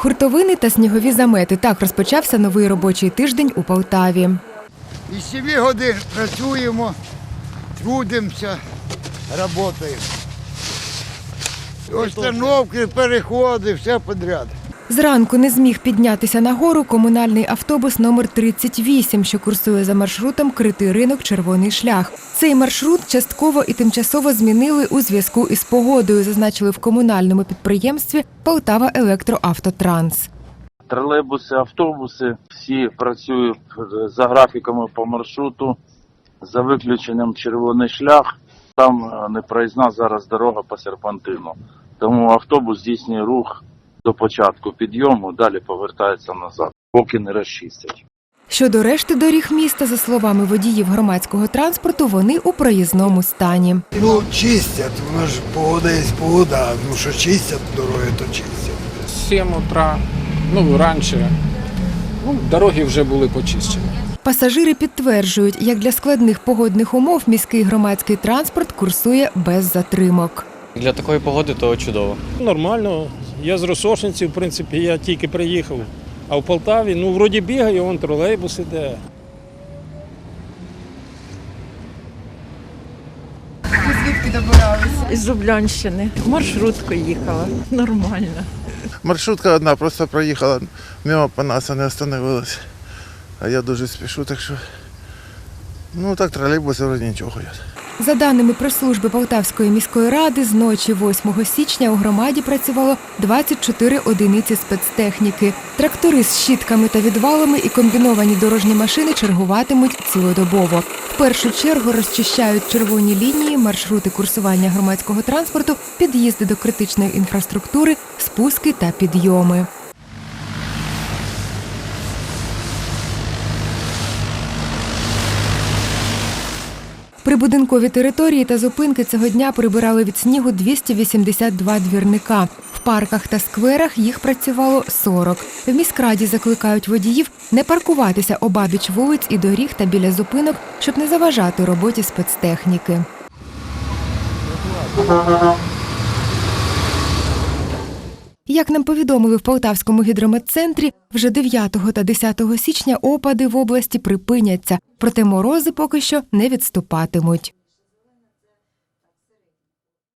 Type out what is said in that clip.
Хуртовини та снігові замети. Так розпочався новий робочий тиждень у Полтаві. Із 7 годин працюємо, трудимося, працюємо. Остановки, переходи, все підряд. Зранку не зміг піднятися на гору комунальний автобус номер 38, що курсує за маршрутом Критий ринок Червоний шлях. Цей маршрут частково і тимчасово змінили у зв'язку із погодою, зазначили в комунальному підприємстві Полтава Електроавтотранс. Тролейбуси, автобуси всі працюють за графіками по маршруту, за виключенням червоний шлях. Там е, непроїзна зараз дорога по серпантину. Тому автобус здійснює рух до початку підйому, далі повертається назад, поки не розчистять. Щодо решти доріг міста, за словами водіїв громадського транспорту, вони у проїзному стані. Ну, чистять, воно ж погода є погода, ну що чистять дороги, то чистять. 7 утра, ну раніше. Ну, дороги вже були почищені. Пасажири підтверджують, як для складних погодних умов міський громадський транспорт курсує без затримок. Для такої погоди то чудово. Нормально. Я з Росошинців, в принципі, я тільки приїхав. А в Полтаві, ну, вроді бігає, вон тролейбус іде. Звідки добиралися? Із Зублянщини. Маршруткою їхала. Нормально. Маршрутка одна просто проїхала мимо по нас, а не остановилась. А я дуже спішу, так що. Ну так тролейбуси вроді нічого ходять. За даними прес-служби Полтавської міської ради, з ночі 8 січня у громаді працювало 24 одиниці спецтехніки. Трактори з щітками та відвалами і комбіновані дорожні машини чергуватимуть цілодобово. В першу чергу розчищають червоні лінії, маршрути курсування громадського транспорту, під'їзди до критичної інфраструктури, спуски та підйоми. Прибудинкові території та зупинки цього дня прибирали від снігу 282 двірника. В парках та скверах їх працювало 40. В міськраді закликають водіїв не паркуватися обабіч вулиць і доріг та біля зупинок, щоб не заважати роботі спецтехніки. Як нам повідомили в Полтавському гідрометцентрі, вже 9 та 10 січня опади в області припиняться, проте морози поки що не відступатимуть.